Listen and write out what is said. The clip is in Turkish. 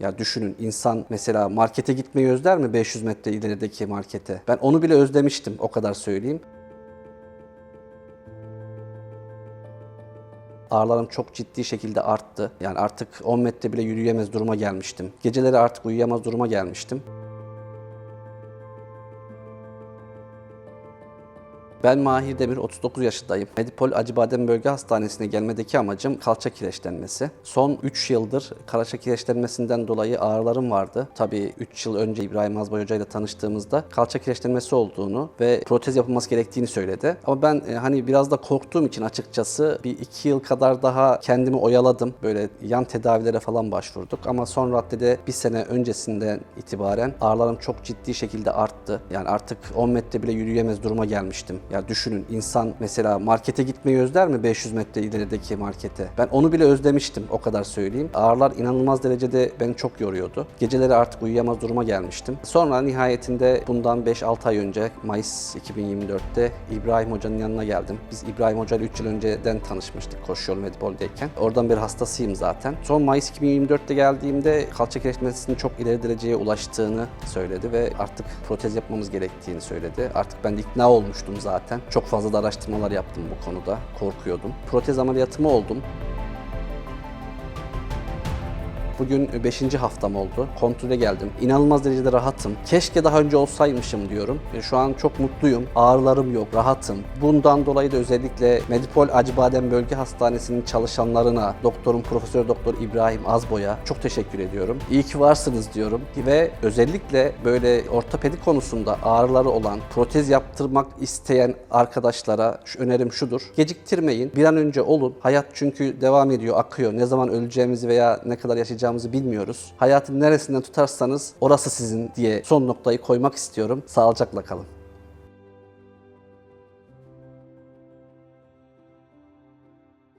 Ya düşünün insan mesela markete gitmeyi özler mi 500 metre ilerideki markete? Ben onu bile özlemiştim o kadar söyleyeyim. Ağrılarım çok ciddi şekilde arttı. Yani artık 10 metre bile yürüyemez duruma gelmiştim. Geceleri artık uyuyamaz duruma gelmiştim. Ben Mahir Demir, 39 yaşındayım. Medipol Acıbadem Bölge Hastanesi'ne gelmedeki amacım kalça kireçlenmesi. Son 3 yıldır kalça kireçlenmesinden dolayı ağrılarım vardı. Tabii 3 yıl önce İbrahim Azbay Hoca ile tanıştığımızda kalça kireçlenmesi olduğunu ve protez yapılması gerektiğini söyledi. Ama ben e, hani biraz da korktuğum için açıkçası bir 2 yıl kadar daha kendimi oyaladım. Böyle yan tedavilere falan başvurduk. Ama son raddede bir sene öncesinden itibaren ağrılarım çok ciddi şekilde arttı. Yani artık 10 metre bile yürüyemez duruma gelmiştim. Ya düşünün insan mesela markete gitmeyi özler mi 500 metre ilerideki markete? Ben onu bile özlemiştim o kadar söyleyeyim. Ağrılar inanılmaz derecede beni çok yoruyordu. Geceleri artık uyuyamaz duruma gelmiştim. Sonra nihayetinde bundan 5-6 ay önce Mayıs 2024'te İbrahim Hoca'nın yanına geldim. Biz İbrahim Hoca ile 3 yıl önceden tanışmıştık Koşuyol Medipol'deyken. Oradan beri hastasıyım zaten. Son Mayıs 2024'te geldiğimde kalça kireçlenmesinin çok ileri dereceye ulaştığını söyledi ve artık protez yapmamız gerektiğini söyledi. Artık ben ikna olmuştum zaten. Çok fazla da araştırmalar yaptım bu konuda. Korkuyordum. Protez ameliyatımı oldum. Bugün 5. haftam oldu. Kontrole geldim. İnanılmaz derecede rahatım. Keşke daha önce olsaymışım diyorum. E, Şu an çok mutluyum. Ağrılarım yok, rahatım. Bundan dolayı da özellikle Medipol Acıbadem Bölge Hastanesi'nin çalışanlarına, doktorum Profesör Doktor İbrahim Azboy'a çok teşekkür ediyorum. İyi ki varsınız diyorum. Ve özellikle böyle ortopedi konusunda ağrıları olan, protez yaptırmak isteyen arkadaşlara şu önerim şudur. Geciktirmeyin. Bir an önce olun. Hayat çünkü devam ediyor, akıyor. Ne zaman öleceğimizi veya ne kadar yaşayacağımızı bilmiyoruz. Hayatın neresinden tutarsanız orası sizin diye son noktayı koymak istiyorum. Sağlıcakla kalın.